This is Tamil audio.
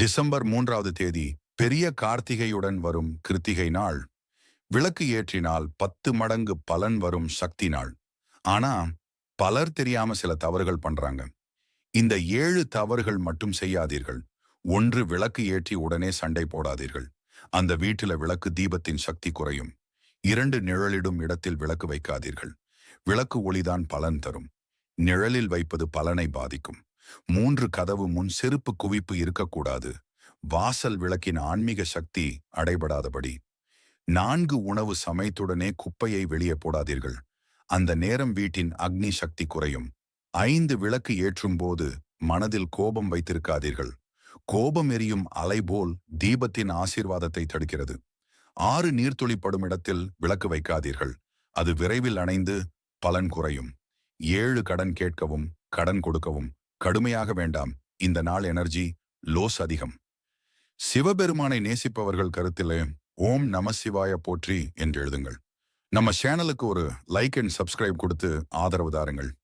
டிசம்பர் மூன்றாவது தேதி பெரிய கார்த்திகையுடன் வரும் கிருத்திகை நாள். விளக்கு ஏற்றினால் பத்து மடங்கு பலன் வரும் சக்தி நாள். ஆனா பலர் தெரியாம சில தவறுகள் பண்றாங்க. இந்த ஏழு தவறுகள் மட்டும் செய்யாதீர்கள். ஒன்று விளக்கு ஏற்றி உடனே சண்டை போடாதீர்கள். அந்த வீட்டில விளக்கு தீபத்தின் சக்தி குறையும். இரண்டு நிழலிடும் இடத்தில் விளக்கு வைக்காதீர்கள். விளக்கு ஒளிதான் பலன் தரும். நிழலில் வைப்பது பலனை பாதிக்கும். மூன்று கதவு முன் செருப்பு குவிப்பு இருக்கக்கூடாது. வாசல் விளக்கின் ஆன்மீக சக்தி அடைபடாதபடி. நான்கு உணவு சமைத்துடனே குப்பையை வெளியே போடாதீர்கள். அந்த நேரம் வீட்டின் அக்னி சக்தி குறையும். ஐந்து விளக்கு ஏற்றும் போது மனதில் கோபம் வைத்திருக்காதீர்கள். கோபம் எரியும் அலை போல் தீபத்தின் ஆசீர்வாதத்தை தடுக்கிறது. ஆறு நீர்த்துளிப்படும் இடத்தில் விளக்கு வைக்காதீர்கள். அது விரைவில் அணைந்து பலன் குறையும். ஏழு கடன் கேட்கவும் கடன் கொடுக்கவும் கடுமையாக வேண்டாம். இந்த நாள் எனர்ஜி லோஸ் அதிகம். சிவபெருமானை நேசிப்பவர்கள் கருத்திலே ஓம் நம சிவாய போற்றி என்று எழுதுங்கள். நம்ம சேனலுக்கு ஒரு லைக் அண்ட் சப்ஸ்கிரைப் கொடுத்து ஆதரவு தாருங்கள்.